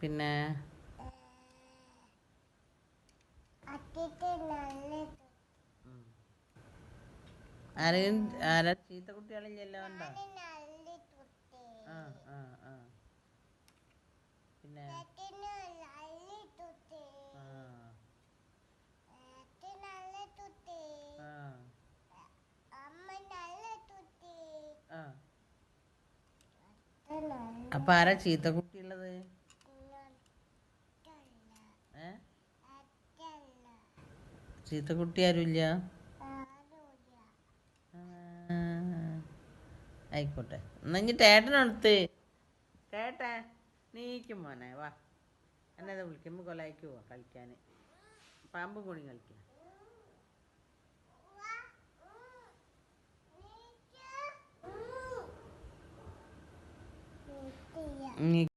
പിന്നെ. ആരെയും ആരാ ചീത്ത കുട്ടികളില്ലല്ലോ ഉണ്ടോ ആ ആ ആ. പിന്നെ? അപ്പൊ നല്ല തുട്ടി ആ ചീത്ത കുട്ടി ആരുമില്ല ആയിക്കോട്ടെ. എന്നാ ഇനി ടേട്ടനടുത്ത് ടേട്ട നീക്കും മോനെ വാ. എന്നത് വിളിക്കുമ്പോൾ കൊലായിക്ക് പോവാ കളിക്കാൻ. പാമ്പും കൂടി കളിക്കാൻ നീ